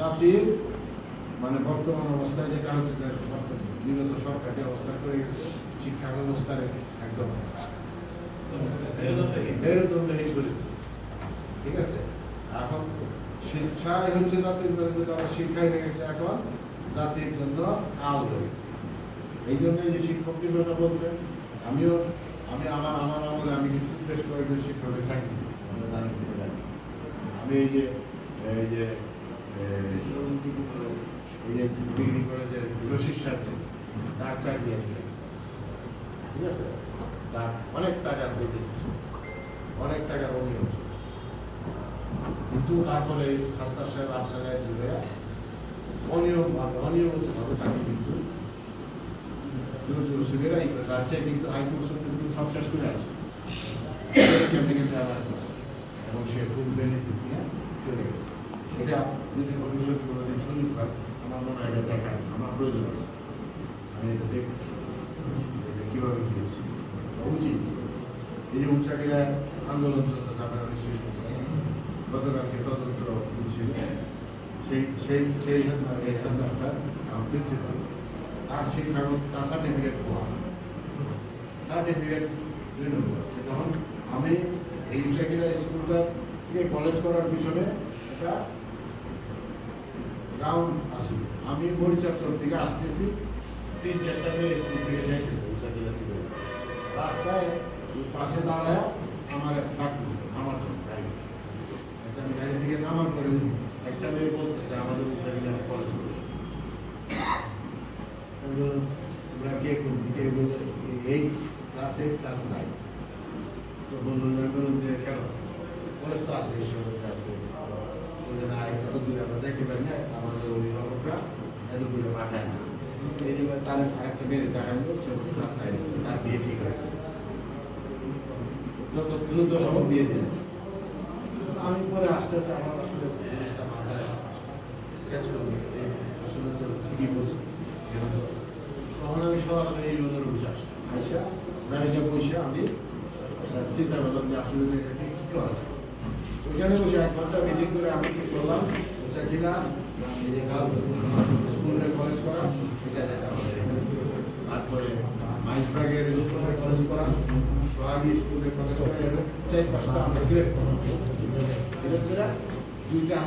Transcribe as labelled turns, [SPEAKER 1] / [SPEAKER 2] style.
[SPEAKER 1] জাতির মানে বর্তমান অবস্থায় যেটা হচ্ছে যে বর্তমান বিগত সরকার যে অবস্থা করে গেছে শিক্ষা ব্যবস্থার একদম করে ঠিক আছে? এখন শিক্ষাই হচ্ছে জাতির মেরুদণ্ড আবার শিক্ষাই হয়ে গেছে এখন জাতির জন্য কাল হয়ে গেছে। এই জন্য যে শিক্ষকদের কথা বলছেন আমিও আমি আমার আমার আমলে আমি কিন্তু বেশ কয়েকজন শিক্ষকের চাকরি আমরা জানি। আমি এই যে এই যে এই যে ডিগ্রি কলেজের রশিদ সাহেব তার চাকরি আমি ঠিক আছে তার অনেক টাকার দিতেছে অনেক টাকার অনিয়ম কিন্তু তারপরে সরকার সাহেব আট সালে জুড়ে অনিয়ম ভাবে অনিয়মিতভাবে তাকে কিন্তু এই করে কিন্তু হাইকোর্ট সুপ্রিম সব শেষ করে আসে কেমনি কিন্তু এবং সে আমার মনে এটা দেখার, আমার প্রয়োজন আছে। আমি এটা দেখব এটা কীভাবে কী হচ্ছে? উচিত। এই উচ্চাকিলায় আন্দোলন চলতেছে, আপনারা নিশ্চয়ই শুনছেন। গতকালকে তদন্ত দিচ্ছিল সেই সেই সেই হেডমাস্টার আমার প্রিন্সিপাল তার শিক্ষাগত তার সার্টিফিকেট পাওয়া সার্টিফিকেট তখন আমি এই উচ্চাকিলা স্কুলটা কলেজ করার পিছনে একটা গ্রাউন্ড আসিল আমি মরিচাচর থেকে আসতেছি, তিন চারটা মেয়ে স্কুল থেকে যাইতেছে উচ্চাকিলা থেকে রাস্তায় পাশে দাঁড়ায় আমার ডাকতেছে আমার আচ্ছা আমি গাড়ি থেকে নামার পরে একটা মেয়ে বলতেছে, আমাদের আমি কলেজ করেছি এই ক্লাসে ক্লাস নাই তো বলল যে, কেন? কলেজ তো আছে, ঈশ্বরের আছে যাইতে পারি না আমাদের অভিভাবকরা এত দূরে পাঠায় না। এই তার আরেকটা মেয়ে দেখা নিল সে ক্লাস নাই তার বিয়ে ঠিক হয়েছে যত দ্রুত বিয়ে দিয়েছে আমি পরে আসতে আসতে আমার আসলে জিনিসটা মাথায় আসলে তো ঠিকই বলছে। তখন আমি সরাসরি এই অনুর বিশ্বাস আইসা ম্যানেজার বসে আমি চিন্তা করলাম যে আসলে এটা ঠিক কি হয়? ওইখানে বসে এক ঘণ্টা মিটিং করে আমি কি করলাম? কিনা এই যে গার্লস স্কুলে কলেজ করা, এটা দেখা হবে। তারপরে মাইজবাগের স্কুলে কলেজ করা, সোহাগি স্কুলে কলেজ করা চার পাঁচটা আমরা সিলেক্ট করলাম সিলেক্ট করে দুইটা